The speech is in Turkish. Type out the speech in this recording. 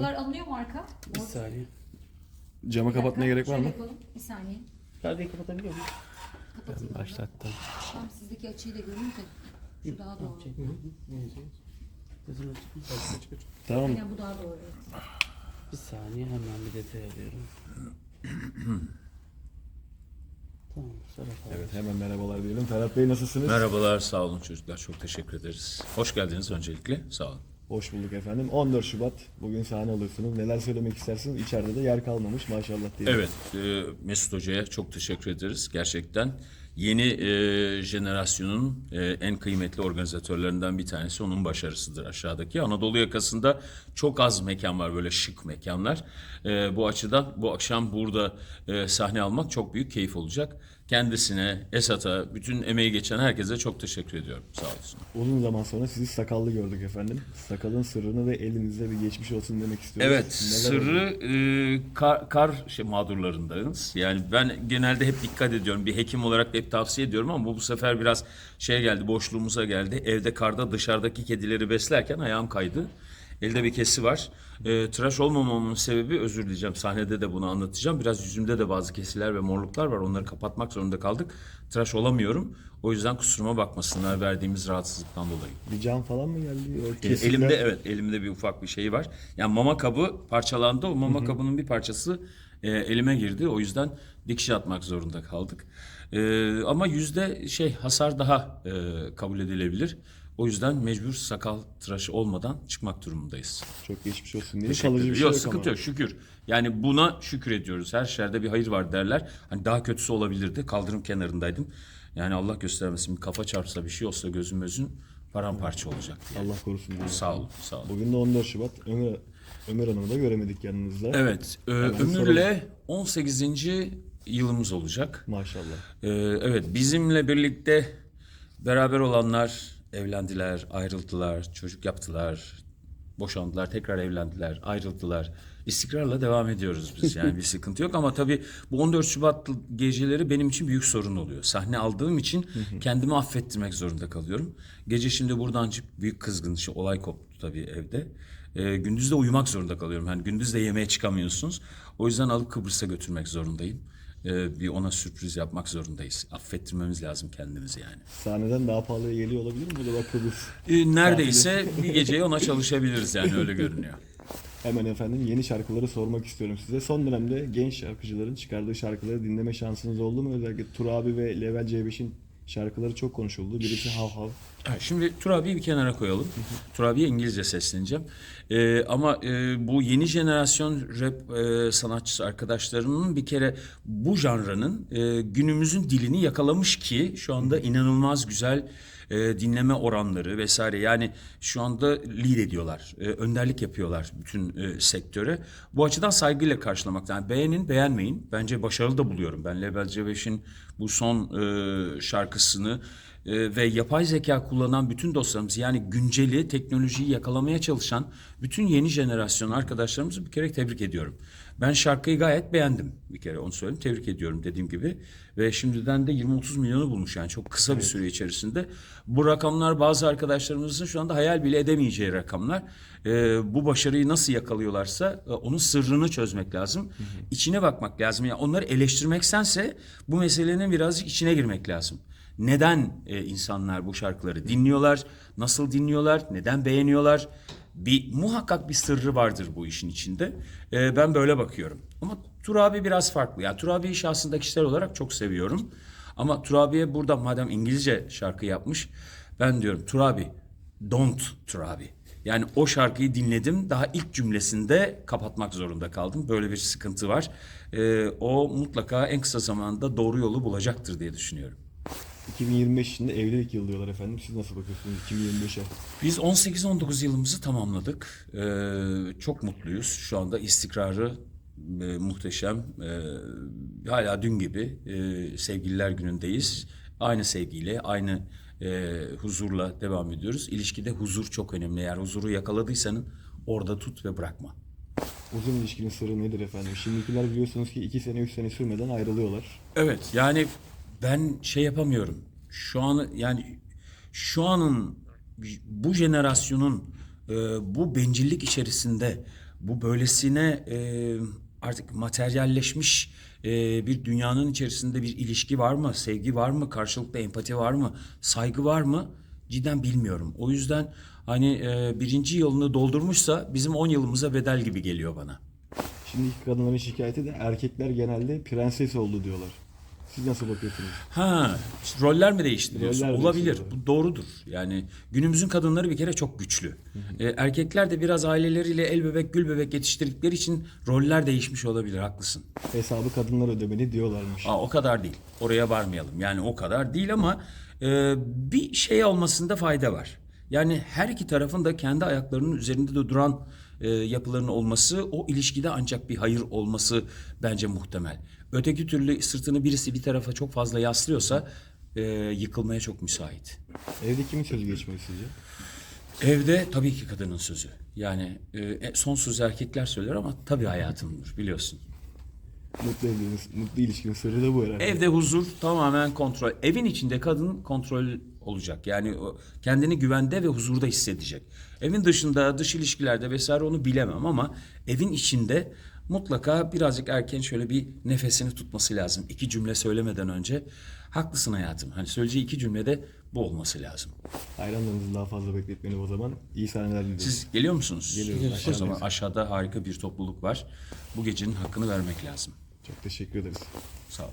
Buralar alınıyor mu arka? Bir saniye. Camı kapatmaya gerek var Şöyle mı? yapalım. Bir saniye. Perdeyi kapatabiliyor muyum? Kapatın. Başlattım. Tam sizdeki açıyı da görün de. Şu daha doğru. Tamam. Aynen bu daha doğru. Bir saniye hemen bir detay alıyorum. tamam Serap abi. Evet hemen merhabalar diyelim. Ferhat Bey nasılsınız? Merhabalar, sağ olun çocuklar. Çok teşekkür ederiz. Hoş geldiniz öncelikle. Sağ olun. Hoş bulduk efendim. 14 Şubat. Bugün sahne alıyorsunuz. Neler söylemek istersiniz? İçeride de yer kalmamış maşallah diyelim. Evet, e, Mesut Hoca'ya çok teşekkür ederiz. Gerçekten yeni e, jenerasyonun e, en kıymetli organizatörlerinden bir tanesi onun başarısıdır aşağıdaki. Anadolu yakasında çok az mekan var böyle şık mekanlar. E, bu açıdan bu akşam burada e, sahne almak çok büyük keyif olacak. Kendisine, Esat'a, bütün emeği geçen herkese çok teşekkür ediyorum. Sağ olsun. Uzun zaman sonra sizi sakallı gördük efendim. Sakalın sırrını ve elinizde bir geçmiş olsun demek istiyoruz. Evet, Neler sırrı e, kar, kar şey, mağdurlarındayız. Yani ben genelde hep dikkat ediyorum. Bir hekim olarak da hep tavsiye ediyorum ama bu, bu sefer biraz şey geldi, boşluğumuza geldi. Evde karda dışarıdaki kedileri beslerken ayağım kaydı. Elde bir kesi var. E, tıraş olmamamın sebebi özür dileyeceğim. Sahnede de bunu anlatacağım. Biraz yüzümde de bazı kesiler ve morluklar var. Onları kapatmak zorunda kaldık. Tıraş olamıyorum. O yüzden kusuruma bakmasınlar verdiğimiz rahatsızlıktan dolayı. Bir cam falan mı geldi? O E, kesikler- Elimde evet elimde bir ufak bir şey var. Yani mama kabı parçalandı. O mama kabının bir parçası e, elime girdi. O yüzden dikiş atmak zorunda kaldık. E, ama yüzde şey hasar daha e, kabul edilebilir. O yüzden mecbur sakal tıraşı olmadan çıkmak durumundayız. Çok geçmiş olsun. Teşekkür Kalıcı bir şey yok, yok sıkıntı ama. yok şükür. Yani buna şükür ediyoruz. Her şerde bir hayır var derler. Hani daha kötüsü olabilirdi. Kaldırım kenarındaydım. Yani Allah göstermesin bir kafa çarpsa bir şey olsa gözüm özün paramparça olacak diye. Allah korusun diye. Sağ olun, sağ olun. Bugün de 14 Şubat. Ömer, Ömer Hanım'ı da göremedik yanınızda. Evet, e, Ömür'le 18. yılımız olacak. Maşallah. E, evet, bizimle birlikte beraber olanlar evlendiler, ayrıldılar, çocuk yaptılar, boşandılar, tekrar evlendiler, ayrıldılar. İstikrarla devam ediyoruz biz yani bir sıkıntı yok ama tabii bu 14 Şubat geceleri benim için büyük sorun oluyor. Sahne aldığım için kendimi affettirmek zorunda kalıyorum. Gece şimdi buradan çık büyük kızgın şey, olay koptu tabii evde. Ee, gündüz de uyumak zorunda kalıyorum. Yani gündüz de yemeğe çıkamıyorsunuz. O yüzden alıp Kıbrıs'a götürmek zorundayım. Ee, bir ona sürpriz yapmak zorundayız. Affettirmemiz lazım kendimizi yani. Sahneden daha pahalıya geliyor olabilir mi? Bu da Kıbrıs. Ee, neredeyse bir geceye ona çalışabiliriz yani öyle görünüyor. Hemen efendim yeni şarkıları sormak istiyorum size. Son dönemde genç şarkıcıların çıkardığı şarkıları dinleme şansınız oldu mu? Özellikle Tur abi ve Level C5'in şarkıları çok konuşuldu. Birisi Hav Hav. Ha, Şimdi Turabi'yi bir kenara koyalım. Turabi'ye İngilizce sesleneceğim. Ee, ama e, bu yeni jenerasyon rap e, sanatçısı arkadaşlarımın bir kere bu janranın e, günümüzün dilini yakalamış ki şu anda inanılmaz güzel e, dinleme oranları vesaire. Yani şu anda lead ediyorlar, e, önderlik yapıyorlar bütün e, sektöre. Bu açıdan saygıyla karşılamak. Yani beğenin, beğenmeyin. Bence başarılı da buluyorum. Ben Level C5'in bu son e, şarkısını e, ve yapay zeka kullanan bütün dostlarımız yani günceli teknolojiyi yakalamaya çalışan bütün yeni jenerasyon arkadaşlarımızı bir kere tebrik ediyorum. Ben şarkıyı gayet beğendim bir kere onu söyleyeyim. Tebrik ediyorum dediğim gibi. Ve şimdiden de 20-30 milyonu bulmuş yani çok kısa bir süre içerisinde. Bu rakamlar bazı arkadaşlarımızın şu anda hayal bile edemeyeceği rakamlar. E, bu başarıyı nasıl yakalıyorlarsa e, onun sırrını çözmek lazım. İçine bakmak lazım. Yani onları eleştirmeksense bu meselenin birazcık içine girmek lazım. Neden e, insanlar bu şarkıları dinliyorlar? Nasıl dinliyorlar? Neden beğeniyorlar? Bir muhakkak bir sırrı vardır bu işin içinde. E, ben böyle bakıyorum. Ama Turabi biraz farklı. Yani Turabi'yi şahsında kişisel olarak çok seviyorum. Ama Turabi'ye burada madem İngilizce şarkı yapmış, ben diyorum Turabi, don't Turabi. Yani o şarkıyı dinledim. Daha ilk cümlesinde kapatmak zorunda kaldım. Böyle bir sıkıntı var. E, o mutlaka en kısa zamanda doğru yolu bulacaktır diye düşünüyorum. 2025 içinde evlilik yılı diyorlar efendim. Siz nasıl bakıyorsunuz 2025'e? Biz 18-19 yılımızı tamamladık. Ee, çok mutluyuz. Şu anda istikrarı e, muhteşem. Ee, hala dün gibi e, sevgililer günündeyiz. Aynı sevgiyle, aynı e, huzurla devam ediyoruz. İlişkide huzur çok önemli. Eğer huzuru yakaladıysanın orada tut ve bırakma. Uzun ilişkinin sırrı nedir efendim? Şimdikiler biliyorsunuz ki 2 sene 3 sene sürmeden ayrılıyorlar. Evet yani ben şey yapamıyorum. Şu an yani şu anın bu jenerasyonun e, bu bencillik içerisinde bu böylesine e, artık materyalleşmiş e, bir dünyanın içerisinde bir ilişki var mı? Sevgi var mı? Karşılıklı empati var mı? Saygı var mı? Cidden bilmiyorum. O yüzden hani e, birinci yılını doldurmuşsa bizim 10 yılımıza bedel gibi geliyor bana. Şimdiki kadınların şikayeti de erkekler genelde prenses oldu diyorlar. Siz nasıl bakıyorsunuz? Ha, işte roller mi değişti diyorsun? Roller Olabilir. değişti, Bu doğrudur. Yani günümüzün kadınları bir kere çok güçlü. Ee, erkekler de biraz aileleriyle el bebek gül bebek yetiştirdikleri için roller değişmiş olabilir. Haklısın. Hesabı kadınlar ödemeli diyorlarmış. Aa, o kadar değil. Oraya varmayalım. Yani o kadar değil ama e, bir şey olmasında fayda var. Yani her iki tarafın da kendi ayaklarının üzerinde de duran e, yapıların olması o ilişkide ancak bir hayır olması bence muhtemel. Öteki türlü sırtını birisi bir tarafa çok fazla yaslıyorsa e, yıkılmaya çok müsait. Evde kimin sözü geçmeli sizce? Evde tabii ki kadının sözü. Yani e, son sözü erkekler söyler ama tabii hayatımdır biliyorsun. Mutlu evliliğiniz, mutlu ilişkinin sırrı da bu herhalde. Evde huzur tamamen kontrol. Evin içinde kadın kontrol olacak. Yani kendini güvende ve huzurda hissedecek. Evin dışında dış ilişkilerde vesaire onu bilemem ama evin içinde mutlaka birazcık erken şöyle bir nefesini tutması lazım. İki cümle söylemeden önce. Haklısın hayatım. Hani söyleyeceği iki cümlede bu olması lazım. Hayranlarınızı daha fazla bekletmeyelim o zaman. İyi sahneler diliyoruz. Siz geliyor musunuz? Geliyoruz, O zaman aşağıda harika bir topluluk var. Bu gecenin hakkını vermek lazım. Çok teşekkür ederiz. Sağ olun.